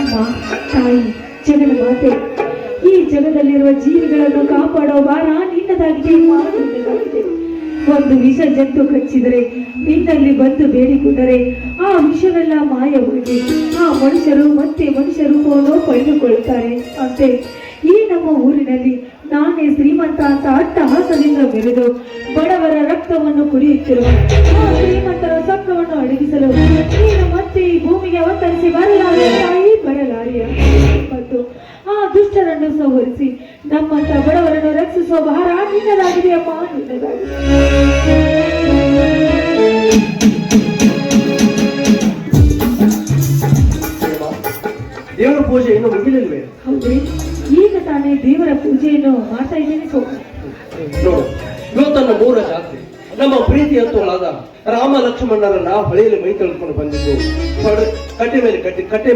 ಅಮ್ಮ, ತಾಯಿ ಜಗದ ಮಾತೆ, ಈ ಜಗದಲ್ಲಿರುವ ಜೀವಿಗಳನ್ನು ಕಾಪಾಡೋ ಭಾರ ನಿನ್ನದಾಗಿದೆ. ಒಂದು ವಿಷ ಜಂತು ಕಚ್ಚಿದರೆ, ನಿನ್ನಲ್ಲಿ ಬಂದು ಬೇಡಿಕೊಂಡರೆ, ಆ ವಿಷವೆಲ್ಲ ಮಾಯವಾಗಿ ಆ ಮನುಷ್ಯರು ಮತ್ತೆ ಮನುಷ್ಯರು ಪಡೆದುಕೊಳ್ಳುತ್ತಾರೆ. ಅಂತೆ ಈ ನಮ್ಮ ಊರಿನಲ್ಲಿ ನಾನೇ ಶ್ರೀಮಂತ ಅಂತ ಅಟ್ಟಹಾಸದಿಂದ ಮೆರೆದು ಬಡವರ ರಕ್ತವನ್ನು ಕುಡಿಯುತ್ತಿರುವ ಶ್ರೀಮಂತರ ಸಕ್ಕವನ್ನು ಅಡಗಿಸಲು ನೀನು ಮತ್ತೆ ಈ ಭೂಮಿಗೆ ಅವತರಿಸಿ ಬರಲಾರಿ? ಬರಲಾರಿಯ? ಮತ್ತು ಆ ದುಷ್ಟರನ್ನು ಸಂಹರಿಸಿ ನಮ್ಮಂತ ಬಡವರನ್ನು ರಕ್ಷಿಸುವ ಭಾರ ನಿನ್ನದಾಗಿದೆ. ಮೈ ತೊಳ್ಕೊಂಡು ಬಂದಿದ್ದು. ಕಟ್ಟೆ ಮೇಲೆ ಕಟ್ಟಿ ಕಟ್ಟೆ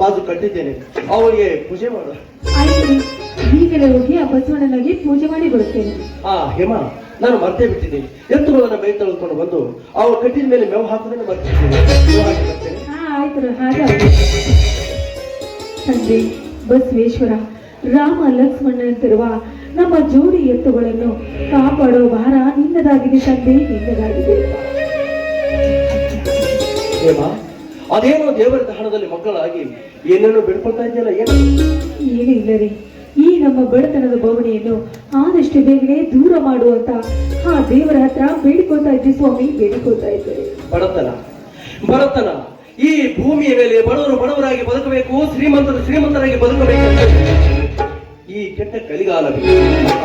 ಬಾಜು ಕಟ್ಟಿದ್ದೇನೆ. ಅವಳಿಗೆ ಪೂಜೆ ಮಾಡು ಆಯ್ತು. ಈಗಲೇ ಹೋಗಿ ಆ ಬಸವಣ್ಣನಿಗೆ ಪೂಜೆ ಮಾಡಿ ಬರುತ್ತೇನೆ. ಆ ಹೇಮ ನಾನು ಮರ್ತೆ ಬಿಟ್ಟಿದ್ದೀನಿ. ಎತ್ತುಗಳನ್ನ ಮೈ ತೊಳ್ಕೊಂಡು ಬಂದು ಅವಳು ಕಟ್ಟಿದ ಮೇಲೆ ಮೇವು ಹಾಕೋದನ್ನ ಮರ್ತಿದ್ದೀನಿ. ಹಾ ಆಯ್ತು ಹಾಗೆ ತಂದೆ ಬಸವೇಶ್ವರ ರಾಮ ಲಕ್ಷ್ಮಣಂತಿರುವ ನಮ್ಮ ಜೋಡಿ ಎತ್ತುಗಳನ್ನು ಕಾಪಾಡೋ ವಾರ ನಿನ್ನದಾಗಿದೆ ತಂದೆ ನಿನ್ನದಾಗಿದೆ. ಹೇಮ ಅದೇನೋ ದೇವರ ತಹಣದಲ್ಲಿ ಮಕ್ಕಳಾಗಿ ಏನೇನೋ ಬಿಡ್ಕೊಳ್ತಾ ಇದೆಯಲ್ಲ ಏನು? ಏನೂ ಇಲ್ಲ ರೀ. ಈ ನಮ್ಮ ಬಡತನದ ಬವಣೆಯನ್ನು ಆದಷ್ಟು ಬೇಗನೆ ದೂರ ಮಾಡುವಂತ ಆ ದೇವರ ಹತ್ರ ಬೇಡಿಕೊಳ್ತಾ ಇದ್ದೆ ಸ್ವಾಮಿ ಬೇಡಿಕೊಳ್ತಾ ಇದ್ದಾರೆ. ಬಡತನ ಬಡತನ. ಈ ಭೂಮಿಯ ಮೇಲೆ ಬಡವರು ಬಡವರಾಗಿ ಬದುಕಬೇಕು ಶ್ರೀಮಂತರು ಶ್ರೀಮಂತರಾಗಿ ಬದುಕಬೇಕು ಈ ಕೆಟ್ಟ ಕಲಿಗಾಲವೇ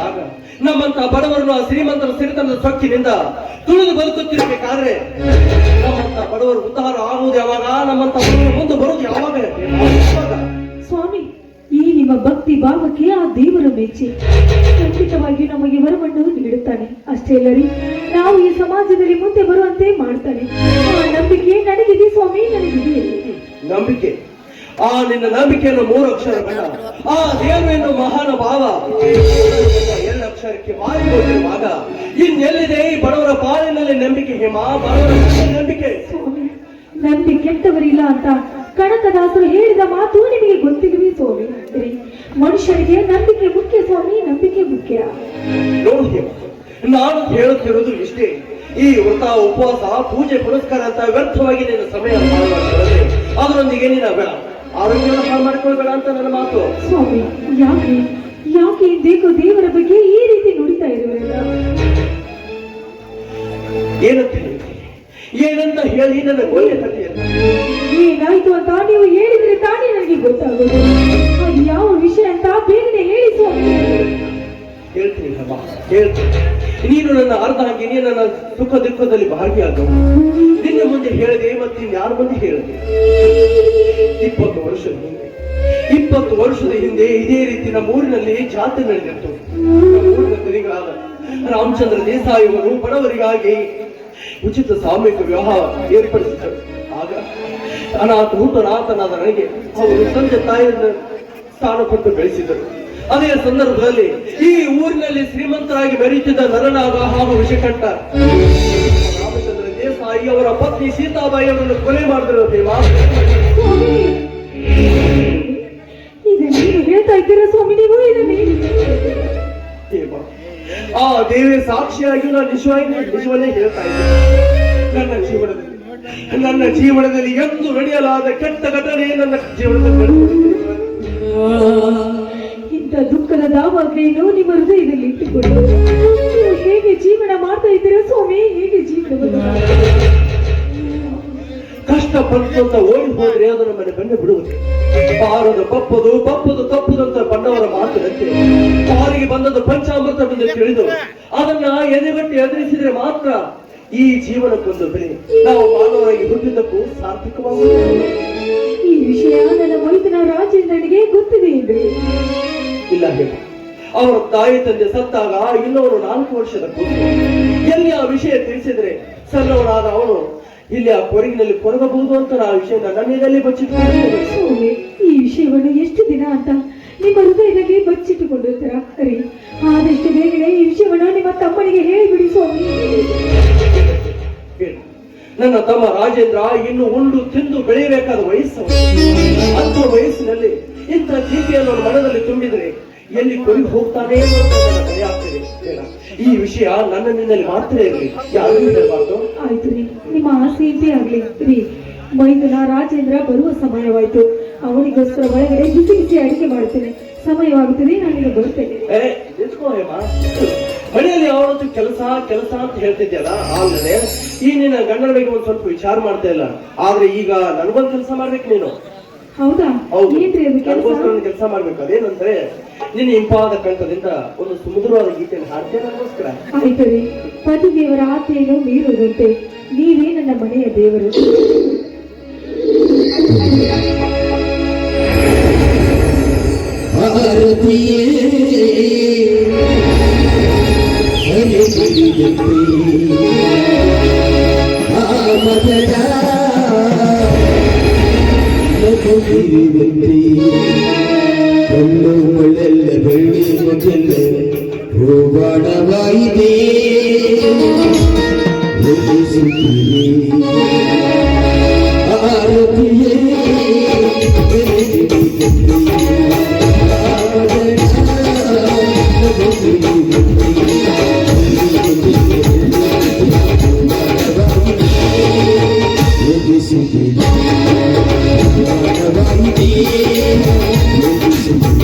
ಆಗ ನಮ್ಮಂತ ಬಡವರನ್ನು ಆ ಶ್ರೀಮಂತರ ಸಿರಿತನದ ಸೊಕ್ಕಿನಿಂದ ತುಳಿದು ಬದುಕುತ್ತಿರಬೇಕಾದ್ರೆ ನಮ್ಮಂತ ಬಡವರು ಉದ್ಧಾರ ಆಗುವುದು ಯಾವಾಗ? ನಮ್ಮಂತ ಬಡವರು ಮುಂದೆ ಬರುವುದು ಯಾವಾಗ? ಸ್ವಾಮಿ ಈ ನಿಮ್ಮ ಭಕ್ತಿ ಭಾವಕ್ಕೆ ಆ ದೇವರ ಮೆಚ್ಚಿ ಖಂಡಿತವಾಗಿ ನಮಗೆ ವರವನ್ನು ನೀಡುತ್ತಾನೆ. ಅಷ್ಟೇ ಅಲ್ಲರಿ ನಾವು ಈ ಸಮಾಜದಲ್ಲಿ ಮುಂದೆ ಬರುವಂತೆ ಮಾಡ್ತಾನೆ. ಆ ನಂಬಿಕೆ ನನಗಿದೆ ಸ್ವಾಮಿ ನನಗಿದೆ. ನಂಬಿಕೆ. ಆ ನಿನ್ನ ನಂಬಿಕೆಯನ್ನು ಮೂರು ಅಕ್ಷರ ಬೇಡ ಆ ದೇವರು ಎನ್ನುವ ಮಹಾನ ಭಾವ. ಎರಡು ಅಕ್ಷರಕ್ಕೆ ಮಾರಿಕೊಂಡಿರುವಾಗ ಇನ್ನೆಲ್ಲಿದೆ ಈ ಬಡವರ ಪಾಲಿನಲ್ಲಿ ನಂಬಿಕೆ ಹಿಮ? ಬಡವರ ನಂಬಿಕೆ. ನಂಬಿ ಕೆಟ್ಟವರಿಲ್ಲ ಅಂತ ಕನಕದಾಸರು ಹೇಳಿದ ಮಾತು ನಿಮಗೆ ಗೊತ್ತಿದ್ವಿ ಸ್ವಾಮಿ? ಮನುಷ್ಯರಿಗೆ ನಂಬಿಕೆ ಮುಖ್ಯ ಸ್ವಾಮಿ ನಂಬಿಕೆ ಮುಖ್ಯ. ನೋಡು ನಾನು ಹೇಳುತ್ತಿರುವುದು ಇಷ್ಟೇ. ಈ ವ್ರತ ಉಪವಾಸ ಪೂಜೆ ಪುರಸ್ಕಾರ ಅಂತ ವ್ಯರ್ಥವಾಗಿ ನಿನ್ನ ಸಮಯ ಅದರೊಂದಿಗೆ ನೀನು ಬೇಡ ಆರೋಗ್ಯವನ್ನು ಹಾಳು ಮಾಡಿಕೊಳ್ಬೇಡ ಅಂತ ನನ್ನ ಮಾತು. ಸ್ವಾಮಿ ಯಾಕೆ? ಯಾಕೆ ದೇಕು ದೇವರ ಬಗ್ಗೆ ಈ ರೀತಿ ನುಡಿತಾ ಇರುವಲ್ಲ ಏನಂತ ಹೇಳ್ತೀನಿ ಏನಂತ ಹೇಳಿ ನನ್ನ ಗೊಲ್ಲೆ ತಡೆಯಲ್ಲ ಏನಾಯ್ತು ಅಂತ ನೀವು ಹೇಳಿದ್ರೆ ತಾನೇ ನನಗೆ ಗೊತ್ತಾಗುತ್ತೆ ಅದು ಯಾವ ವಿಷಯ ಅಂತ ಬೇಗನೆ ನೀನು ನನ್ನ ಅರ್ಧ ಹಾಗೆ, ನೀನು ನನ್ನ ಸುಖ ದುಃಖದಲ್ಲಿ ಭಾಗಿಯಾಗವು ನಿನ್ನ ಮುಂದೆ ಹೇಳಿದೆ ಮತ್ತು ಯಾರ ಮುಂದೆ ಹೇಳಿದೆ? ಇಪ್ಪತ್ತು ವರ್ಷ ಇಪ್ಪತ್ತು ವರ್ಷದ ಹಿಂದೆ ಇದೇ ರೀತಿ ನಮ್ಮ ಊರಿನಲ್ಲಿ ಜಾತ್ರೆ ನಡೆದಿತ್ತು. ರಾಮಚಂದ್ರ ದೇಸಾಯಿ ಅವರು ಬಡವರಿಗಾಗಿ ಉಚಿತ ಸಾಮೂಹಿಕ ವಿವಾಹ ಏರ್ಪಡಿಸಿದರು. ಆಗ ಅನಾಥ ಹೂತನಾಥನಾದ ನನಗೆ ಅವರು ತಂದೆ ತಾಯಿಯನ್ನು ಸ್ಥಾನ ಕೊಟ್ಟು ಬೆಳೆಸಿದರು. ಅದೇ ಸಂದರ್ಭದಲ್ಲಿ ಈ ಊರಿನಲ್ಲಿ ಶ್ರೀಮಂತರಾಗಿ ಮೆರೆಯುತ್ತಿದ್ದ ನರನಾಗ ಹಾಗೂ ವಿಷಕಂಠ. ರಾಮಚಂದ್ರ ದೇಸಾಯಿ ಅವರ ಪತ್ನಿ ಸೀತಾಬಾಯಿ ಅವರನ್ನು ಕೊಲೆ ಮಾಡಿದ್ರು ದೇವಾ. ಹೇಳ್ತಾ ಇದ್ದೀರಾ ಸ್ವಾಮಿ ನೀವು ಆ ದೇವಿ ಸಾಕ್ಷಿಯಾಗಿ ನಾನು ನಿಜವಾಗಿ ನಿಜವನ್ನೇ ಹೇಳ್ತಾ ಇದ್ದೇನೆ. ನನ್ನ ಜೀವನದಲ್ಲಿ ನನ್ನ ಜೀವನದಲ್ಲಿ ಎಂದು ನಡೆಯಲಾದ ಕೆಟ್ಟ ಘಟನೆ ನನ್ನ ಜೀವನದಲ್ಲಿ. ಇಂಥ ದುಃಖದ ದಾವಾಗ್ನೆಯನ್ನು ನಿಮ್ಮ ಹೃದಯದಲ್ಲಿ ಇಟ್ಟುಕೊಂಡು ನೀವು ಹೇಗೆ ಜೀವನ ಮಾಡ್ತಾ ಇದ್ದೀರಾ ಸ್ವಾಮಿ? ಹೇಗೆ ಜೀವನವನ್ನು? ಕಷ್ಟ ಪಟ್ಟಂತ ಓಡಿ ಹೋದ್ರೆ ಅದು ನಮ್ಮನ್ನು ಬೆನ್ನ ಬಿಡುವುದು ಪಾರದ ಪಪ್ಪದು ಪಪ್ಪದು ತಪ್ಪುದಂತ ಬಂದವರ ಮಾತಿನಂತೆ ಪಾಲಿಗೆ ಬಂದದ್ದು ಪಂಚಾಮೃತವೆಂದು ತಿಳಿದು ಅದನ್ನ ಎದೆಗಟ್ಟಿ ಎದುರಿಸಿದ್ರೆ ಮಾತ್ರ ಈ ಜೀವನಕ್ಕೊಂದು ಬೆಲೆ. ನಾವು ಮಾನವರಾಗಿ ಹುಟ್ಟಿದ್ದಕ್ಕೂ ಸಾರ್ಥಕವಾಗುತ್ತೆ ಈ ವಿಷಯ ನನ್ನ ಮೈದನ ರಾಜೇಂದ್ರನಿಗೆ ಗೊತ್ತಿದೆ ಏನ್ರಿ ಇಲ್ಲ ಹೇಳು. ಅವರ ತಾಯಿ ತಂದೆ ಸತ್ತಾಗ ಇನ್ನವರು ನಾಲ್ಕು ವರ್ಷದ ಕೂಸು ಎಲ್ಲಿ ಆ ವಿಷಯ ತಿಳಿಸಿದ್ರೆ ಸಣ್ಣವನಾದ ಅವನು ಇಲ್ಲಿ ಆ ಕೊರಗಿನಲ್ಲಿ ಕೊರಗಬಹುದು ಅಂತ ಆ ವಿಷಯ ನನ್ನ ಮೇಲಲ್ಲಿ ಬಚ್ಚಿಟ್ಟುಕೊಂಡಿದ್ದೇನೆ ಸ್ವಾಮಿ ಈ ವಿಷಯವನ್ನು ಎಷ್ಟು ದಿನ ಅಂತ ನಿಮ್ಮ ಹೃದಯದಲ್ಲಿ ಬಚ್ಚಿಟ್ಟುಕೊಂಡಿರ್ತೀರ ಸರಿ ಆದಷ್ಟು ಬೇಗನೆ ಈ ವಿಷಯವನ್ನು ನಿಮ್ಮ ತಮ್ಮನಿಗೆ ಹೇಳಿಬಿಡಿ ಸ್ವಾಮಿ. ನನ್ನ ತಮ್ಮ ರಾಜೇಂದ್ರ ಇನ್ನು ಉಂಡು ತಿಂದು ಬೆಳೆಯಬೇಕಾದ ವಯಸ್ಸು. ಅಂತ ವಯಸ್ಸಿನಲ್ಲಿ ಇಂಥ ಅವನ ಮನದಲ್ಲಿ ತುಂಬಿದ್ರೆ ಎಲ್ಲಿ ಕೊರಿ ಹೋಗ್ತಾನೆ ಈ ವಿಷಯ ನನ್ನ ನಿನ್ನಲ್ಲಿ ಮಾಡ್ತಾನೆ ಇರಲಿ ಯಾರು ಆಯ್ತು ರೀ. ನಿಮ್ಮ ಆಸೆ ಇದ್ದೇ ಆಗ್ಲಿ. ರೀ ಮೈದುನ ರಾಜೇಂದ್ರ ಬರುವ ಸಮಯವಾಯ್ತು. ಅವನಿಗೋಸ್ಕರ ಒಳಗಡೆ ಬಿಸಿ ಬಿಸಿ ಅಡಿಗೆ ಮಾಡ್ತೇನೆ. ಸಮಯವಾಗುತ್ತದೆ ನಾನೀಗ ಬರ್ತೇನೆ ಮನೆಯಲ್ಲಿ ಯಾವತ್ತೂ ಕೆಲಸ ಕೆಲಸ ಅಂತ ಹೇಳ್ತಿದ್ಯಲ್ಲ ಆಮೇಲೆ ಈ ನಿನ್ನ ಗಂಡನ ಬಗ್ಗೆ ಒಂದು ಸ್ವಲ್ಪ ವಿಚಾರ ಮಾಡ್ತಾ ಇಲ್ಲ. ಆದ್ರೆ ಈಗ ನನಗೊಂದು ಕೆಲಸ ಮಾಡ್ಬೇಕು ನೀನು. ಹೌದಾ? ಹೌದು. ಏನ್ರಿ ಅದು ಕೆಲಸ? ಕೆಲಸ ಕೆಲಸ ಮಾಡ್ಬೇಕು. ಅದೇನಂದ್ರೆ ನಿನ್ನ ಇಂಪಾದ ಕಂಠದಿಂದ ಒಂದು ಸುಮಧುರವಾದ ಗೀತೆಯನ್ನು ಹಾಡ್ತೇನೆ ಅದಕ್ಕೋಸ್ಕರ ಆಯ್ತು ರೀ. ಪತಿ ದೇವರ ಆಸೆಯನ್ನು ಮೀರುವುದಂತೆ. ನೀವೇ ನನ್ನ ಮನೆಯ ದೇವರು. ಕಣ್ಣುಗಳೆಲ್ಲ ಬೆಳ್ಳಿ ಮೊದಲ ಹೂವಾಣವಾಯಿದೆ Thank you.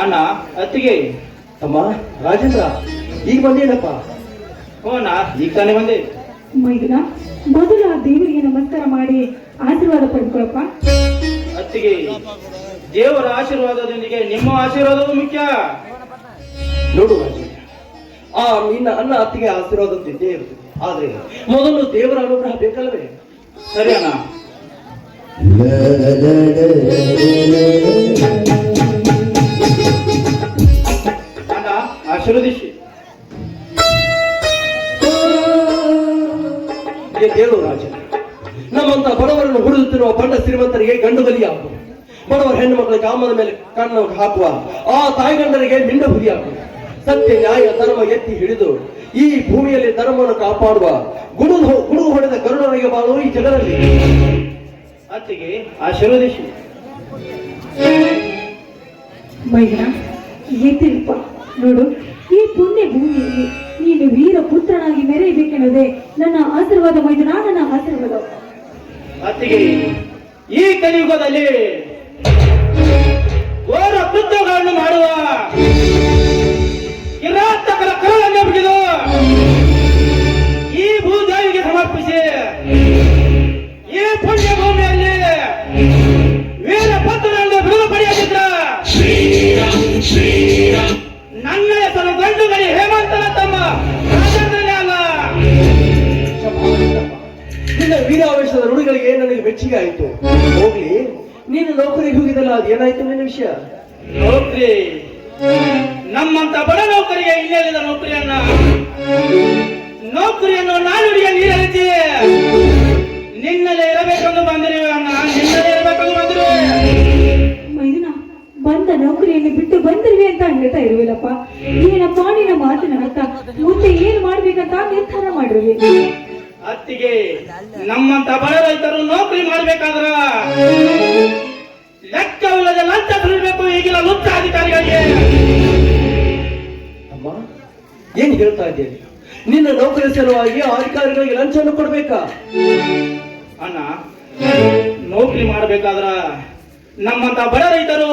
ಅಣ್ಣ ಅತ್ತಿಗೆ. ಅಮ್ಮ ರಾಜೇಂದ್ರ ಈಗ ಬಂದೇನಪ್ಪ ಹ್ಞೂ ಅಣ್ಣ ಈಗ ತಾನೇ ಬಂದೆ. ನಿಮ್ಮ ಆಶೀರ್ವಾದ ಮುಖ್ಯ. ನೋಡು ಆ ನಿನ್ನ ಅನ್ನ ಅತ್ತಿಗೆ ಆಶೀರ್ವಾದ ಇದ್ದೇ ಆದ್ರೆ ಮೊದಲು ದೇವರ ಅನುಗ್ರಹ ಬೇಕಲ್ವೇ ಸರಿ ಅಣ್ಣ. ಅಣ್ಣ, ಆಶೀರ್ವದಿಸಿ. ದೇವರು ರಾಜ ನಮ್ಮಂತ ಬಡವರನ್ನು ಹುಡುಗುತ್ತಿರುವ ಬಂಡ ಶ್ರೀಮಂತರಿಗೆ ಗಂಡು ಬಲಿಯಾಗು. ಬಡವರ ಹೆಣ್ಣು ಮಕ್ಕಳಿಗೆ ಕಾಮದ ಮೇಲೆ ಕಣ್ಣು ಹಾಕುವ. ಆ ತಾಯಿಗಂಡರಿಗೆ ಮಿಂಡ ಹುರಿಯಾಗು ಸತ್ಯ ನ್ಯಾಯ ಧರ್ಮ ಎತ್ತಿ ಹಿಡಿದು ಈ ಭೂಮಿಯಲ್ಲಿ ಧರ್ಮವನ್ನು ಕಾಪಾಡುವ. ಗುಡುಗು ಗುಡುಗು ಹೊಡೆದ ಕರುಣರಿಗೆ ಬಾಳು ಈ ಜಗದಲ್ಲಿ. ಅತ್ತಿಗೆ ಆಶೀರ್ವದಿಸಿ. ಎದ್ದಿರಪ್ಪ ನೋಡು ಈ ಪುಣ್ಯ ಭೂಮಿಯಲ್ಲಿ ನೀನು ವೀರ ಪುತ್ರನಾಗಿ ಮೆರೆಯಬೇಕೆನ್ನೋದೇ ನನ್ನ ಆಶೀರ್ವಾದ ಮೈದನ ನನ್ನ ಆಶೀರ್ವಾದ. ಅತ್ತಿಗೆ ಈ ಕಲಿಯುಗದಲ್ಲಿ ಘೋರ ಕೃತ್ಯಗಳನ್ನು ಮಾಡುವ ಕಿರಾತಕರ ಕರುಳನ್ನು ಬಿಡಿದು ಈ ಭೂದೇವಿಗೆ ಸಮರ್ಪಿಸಿ ಈ ಪುಣ್ಯ ನೌಕರಿಗೆ ಹೋಗಿದ್ದಲ್ಲ ಅದು ಏನಾಯ್ತು ನಿನ್ನ ವಿಷಯ? ನೌಕರಿ. ನಮ್ಮಂತ ಬಡ ನೌಕರಿಗೆ ಇನ್ನೆಲ್ಲಿದ ನೌಕರಿಯನ್ನ? ನೌಕರಿಯನ್ನು ನಾನುಡಿಗೆ ನೀರಳಿಸಿ ನಿನ್ನಲ್ಲೇ ಇರಬೇಕೆಂದು ಬಂದಿರುವೆ ಅಣ್ಣ ನಿನ್ನಲ್ಲೇ ಇರಬೇಕೆಂದು ಬಂದ್ರೆ. ಮೈದನ ಬಂದ ನೌಕರಿಯನ್ನು ಬಿಟ್ಟು ಬಂದಿರುವೆ ಅಂತ ಹೇಳ್ತಾ ಇರುವಿಲ್ಲಪ್ಪ. ಏನಪ್ಪ ನಿನ್ನ ಮಾತಿನ ಅರ್ಥ. ಮುಂದೆ ಏನ್ ಮಾಡ್ಬೇಕಂತ ನಿರ್ಧಾರ ಮಾಡಿರುವೆ. ಅತ್ತಿಗೆ ನಮ್ಮಂತ ಬಡ ರೈತರು ನೌಕರಿ ಮಾಡ್ಬೇಕಾದ್ರ ಲೆಕ್ಕವಿಲ್ಲದೆ ಲಂಚ ಬರಬೇಕು ಈಗಿನ ಲುಚ್ಚ ಅಧಿಕಾರಿಗಳಿಗೆ. ಅಮ್ಮ ಏನ್ ಹೇಳ್ತಾ ಇದ್ದೇನೆ ನಿನ್ನ ನೌಕರಿ ಸಲುವಾಗಿ ಆ ಅಧಿಕಾರಿಗಳಿಗೆ ಲಂಚವನ್ನು ಕೊಡ್ಬೇಕಾ? ಅಣ್ಣ ನೌಕರಿ ಮಾಡಬೇಕಾದ್ರ ನಮ್ಮಂತ ಬಡ ರೈತರು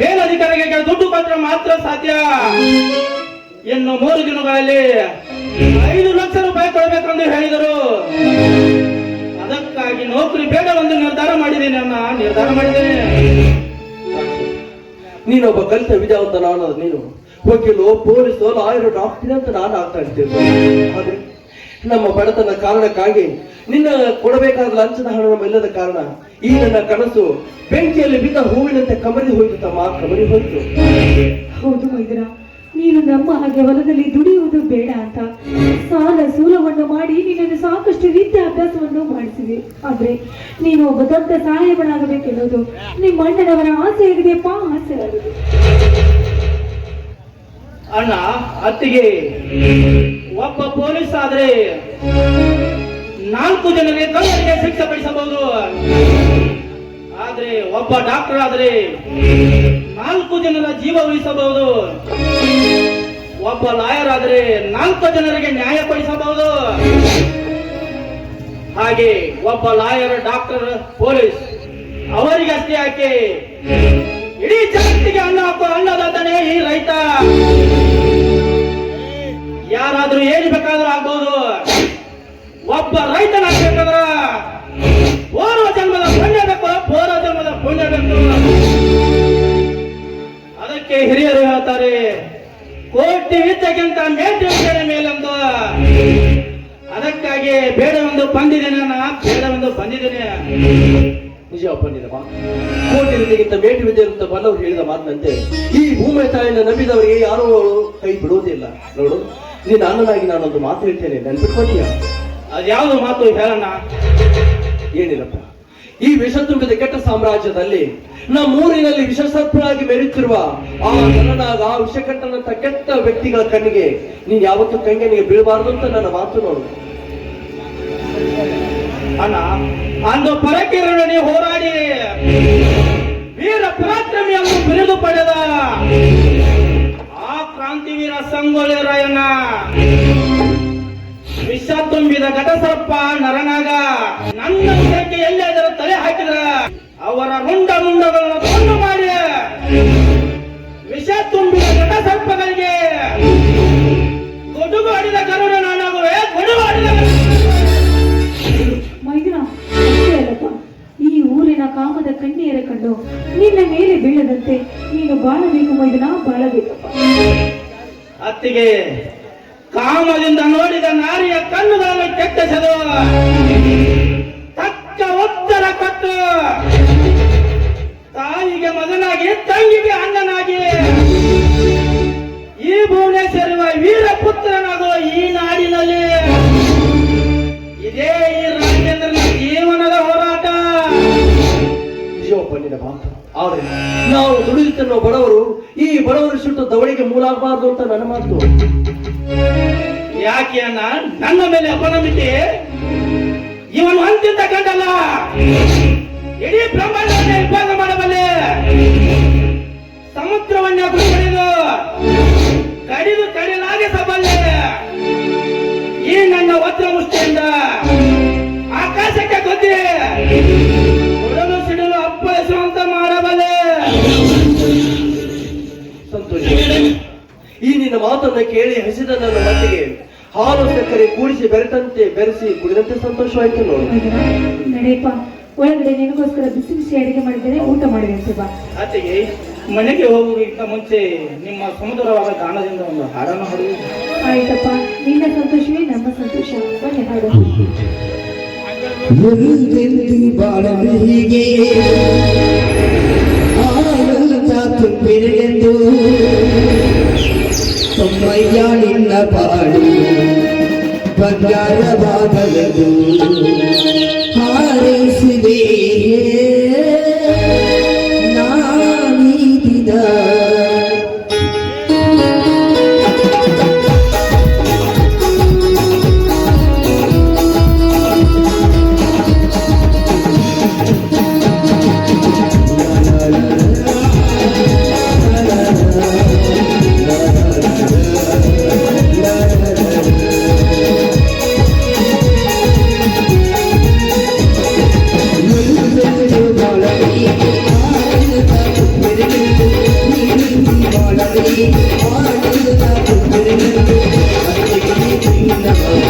ಮೇಲಧಿಕಾರಿಗಳಿಗೆ ದುಡ್ಡು ಪತ್ರ ಮಾತ್ರ ಸಾಧ್ಯ. ಇನ್ನು ಮೂರು ದಿನಗಳಲ್ಲಿ ಐದು ಲಕ್ಷ ರೂಪಾಯಿ ಕೊಡಬೇಕೆಂದು ಹೇಳಿದರು. ಅದಕ್ಕಾಗಿ ನೌಕರಿ ಒಂದು ನಿರ್ಧಾರ ಮಾಡಿದ್ದೇನೆ. ನಿರ್ಧಾರ ಮಾಡಿದ್ದೇನೆ ನೀನೊಬ್ಬ ಕಲಿತ ವಿದ್ಯಾವಂತ ನಾನು. ನೀನು ವಕೀಲು ಪೊಲೀಸು ಲಾಯರು ಡಾಕ್ಟರ್ ಅಂತ ನಾನು ಆಗ್ತಾ ಇರ್ತೇನೆ ಆದ್ರೆ ನಮ್ಮ ಬಡತನ ಕಾರಣಕ್ಕಾಗಿ ನಿನ್ನ ಕೊಡಬೇಕಾದ ಲಂಚದ ಹಣ ನಮ್ಮೆಲ್ಲದ ಕಾರಣ? ಈ ನನ್ನ ಕನಸು ಬೆಂಕಿಯಲ್ಲಿ ಬಿದ್ದ ಹೂವಿನಂತೆ ಕಮರಿ ಹೋಯ್ತು ತಮ್ಮ ಕಮರಿ ಹೋಯ್ತು. ಹೌದು ಮೈದನ. ನೀನು ನಮ್ಮ ಹಾಗೆ ಹೊಲದಲ್ಲಿ ದುಡಿಯುವುದು ಬೇಡ ಅಂತ ಸಾಲ ಸೂಲವನ್ನು ಮಾಡಿ ನಿನ್ನನ್ನು ಸಾಕಷ್ಟು ರೀತಿಯ ಅಭ್ಯಾಸವನ್ನು ಮಾಡಿಸಿದೆ. ಆದ್ರೆ ನೀನು ಒಬ್ಬ ದೊಡ್ಡ ಸಹಾಯಗಳಾಗಬೇಕೆನ್ನುವುದು ನಿಮ್ಮ ಅಣ್ಣನವರ ಆಸೆ ಆಗಿದೆಯಪ್ಪ ಆಸೆ ಆಗಿದೆ. ಅಣ್ಣ, ಅತ್ತಿಗೆ ಒಬ್ಬ ಪೊಲೀಸ್ ಆದ್ರೆ ನಾಲ್ಕು ಜನರಿಗೆ ಕಳ್ಳರಿಗೆ ಶಿಕ್ಷೆ ಪಡಿಸಬಹುದು ಆದ್ರೆ ಒಬ್ಬ ಡಾಕ್ಟರ್ ಆದ್ರೆ ನಾಲ್ಕು ಜನರ ಜೀವ ಉಳಿಸಬಹುದು. ಒಬ್ಬ ಲಾಯರ್ ಆದರೆ ನಾಲ್ಕು ಜನರಿಗೆ ನ್ಯಾಯ ಪಡಿಸಬಹುದು ಹಾಗೆ ಒಬ್ಬ ಲಾಯರ್, ಡಾಕ್ಟರ್, ಪೊಲೀಸ್, ಅವರಿಗೆ ಅಷ್ಟೇ ಯಾಕೆ? ಇಡೀ ಜಗತ್ತಿಗೆ ಅನ್ನ ಹಾಕೋ ಅನ್ನದಾತನೇ ಈ ರೈತ. ಯಾರಾದ್ರೂ ಏನು ಬೇಕಾದ್ರೂ ಆಗ್ಬಹುದು ಒಬ್ಬ ರೈತನಾಗ್ಬೇಕಾದ್ರ ವಿದ್ಯೆಗಿಂತ ಮೇಲೊಂದು. ಅದಕ್ಕಾಗಿ ಬೇಡ ಅದಕ್ಕಾಗಿ ಬೇಡವೆಂದು ಬಂದಿದ್ದೇನೆ ನಾ ಬೇಡವೆಂದು ಬಂದಿದ್ದೇನೆ. ನಿಜವಪ್ಪ ನಿಜಪ್ಪ ಕೋಟಿ ವಿದ್ಯೆಗಿಂತ ಬೇಟಿ ವಿದ್ಯೆ ಅಂತ ಬಲ್ಲವರು ಹೇಳಿದ ಮಾತಿನಂತೆ ಈ ಭೂಮಿ ತಾಯಿಯನ್ನು ನಂಬಿದವರಿಗೆ ಯಾರೂ ಕೈ ಬಿಡುವುದಿಲ್ಲ. ನೋಡು ನಿನ್ನ ಅಣ್ಣನಾಗಿ ನಾನೊಂದು ಮಾತು ಹೇಳ್ತೇನೆ ನೆನ್ಪಿಟ್ಕೊತೀಯ ಅದ್ಯಾವುದು ಮಾತು ಹೇಳಣ್ಣ? ಏನಿಲ್ಲಪ್ಪ. ಈ ವಿಷ ತುಂಬಿದ ಕೆಟ್ಟ ಸಾಮ್ರಾಜ್ಯದಲ್ಲಿ ನಮ್ಮೂರಿನಲ್ಲಿ ವಿಷಸರ್ಪರಾಗಿ ಮೆರೆಯುತ್ತಿರುವ ಆ ಜನನಾದ ಆ ವಿಷಕಟ್ಟನಂತ ಕೆಟ್ಟ ವ್ಯಕ್ತಿಗಳ ಕಣ್ಣಿಗೆ ನೀನ್ ಯಾವತ್ತೂ ಕಂಗೆನಿಗೆ ಬೀಳಬಾರದು ಅಂತ ನನ್ನ ಮಾತು ನೋಡು. ಅಣ್ಣ, ಅಂದು ಪರಕಿರಣಿ ಹೋರಾಡಿ ವೀರ ಪರಾಕ್ರಮಿಯನ್ನು ಬಿರುದು ಪಡೆದ ಆ ಕ್ರಾಂತಿವೀರ ಸಂಗೊಳ್ಳಿ ರಾಯಣ್ಣ. ವಿಷ ತುಂಬಿದ ಘಟಸರ್ಪ ನರನಾಗ ವಿಷಯಕ್ಕೆ ಎಲ್ಲಾದರೂ ತಲೆ ಹಾಕಿದ್ರ? ಅವರ ರುಂಡ ಮುಂಡಗಳನ್ನು ತುಂಡು ಮಾಡಿ. ವಿಷ ತುಂಬಿದ ಘಟಸರ್ಪಗಳಿಗೆ ಗೊಡುಗು ಆಡಿದ ಕರುಣ ನಾನಾಗುವೆ ಗೊಡುಗು ಆಡಿದ ಮೈದುನ ಈ ಊರಿನ ಕಾಮದ ಕಣ್ಣೀರ ಕಂಡು ನಿನ್ನ ಮೇಲೆ ಬೀಳದಂತೆ ನೀನು ಬಾಳಬೇಕು ಮೈದುನ ಬಾಳಬೇಕಪ್ಪ. ಅತ್ತಿಗೆ ಕಾಮದಿಂದ ನೋಡಿದ ನಾರಿಯ ಕಣ್ಣುಗಳನ್ನು ಕೆಟ್ಟಸದು ತಕ್ಕ ಒತ್ತರ ಕೊಟ್ಟು ತಾಯಿಗೆ ಮಗನಾಗಿ ತಂಗಿಗೆ ಅಣ್ಣನಾಗಿ ಈ ಭುವನೇಶ್ವರ ವೀರಪುತ್ರನಾಗೋ ಈ ನಾಡಿನಲ್ಲಿ ಇದೇ ಈ ರಾಜೇಂದ್ರನ ಜೀವನದ ಹೋರಾಟ. ನಿಜವಪ್ಪ ನಿನ್ನ ಮಾತು. ಆದ್ರೆ ನಾವು ದುಡಿಯುತ್ತನ್ನೋ ಬಡವರು ಈ ಬಡವರು ಸುಟ್ಟು ದವಳಿಗೆ ಮೂಲಾಗಬಾರದು ಅಂತ ನನ್ನ ಮಾತು. ಯಾಕೆ ಅಣ್ಣ? ನನ್ನ ಮೇಲೆ ಅಪನಂಬಿಕೆ? ಇವನು ಅಂತಿಂತ ಕಂಡಲ್ಲ ಇಡೀ ಬ್ರಹ್ಮಾಂಡ ವಿಭಾಗ ಮಾಡಬಲ್ಲೆ. ಸಮುದ್ರವನ್ನ ಕಡಿದು ಕಡಿದು ಕಡಿಲಾಗಿಸಬಲ್ಲೆ ಈ ನನ್ನ ವಜ್ರ ಮುಷ್ಟಿಯಿಂದ ಆಕಾಶಕ್ಕೆ ಗೊತ್ತಿ ಕೊಡಲು ಸಿಡಲು ಅಪ್ಪಳಿಸುವಂತ ಮಾಡಬಲ್ಲೆ. ಸಂತೋಷ. ಈ ನಿನ್ನ ಮಾತನ್ನು ಕೇಳಿ ಹಸಿದ ನನ್ನ ಮಟ್ಟಿಗೆ ಹಾಲು ಸಕ್ಕರೆ ಕೂಡಿಸಿ ಬೆರೆತಂತೆ ಬೆರೆಸಿ ಕುಡಿದಂತೆ ಸಂತೋಷವಾಯ್ತು ನೋಡಿಪ್ಪ ನಡೆಯಪ್ಪ. ಒಳಗಡೆ ನಿನಗೋಸ್ಕರ ಬಿಸಿ ಬಿಸಿ ಅಡಿಗೆ ಮಾಡಿದ್ದೇನೆ ಊಟ ಮಾಡಿದಂತೆ ಬಾ. ಆಚೆಗೆ ಮನೆಗೆ ಹೋಗುವುದಕ್ಕಿಂತ ಮುಂಚೆ ನಿಮ್ಮ ಸುಮಧುರವಾದ ಗಾನದಿಂದ ಒಂದು ಹಾಡನ್ನು ಹಾಡುವುದು ಆಯ್ತಪ್ಪ. ನಿನ್ನ ಸಂತೋಷವೇ ನಮ್ಮ ಸಂತೋಷ ಬನ್ನಿ ಹಾಡು. ಎಂದೆಂದು ಬಾಳಲು ಹೀಗೆ. ಆನಂದ ತುಂಬಿರಲೆಂದು ತಮ್ಮಯ್ಯ ನಿನ್ನ ಬಾಳು ಬಂಗಾರ ಹಾರೈಸಿದೆ the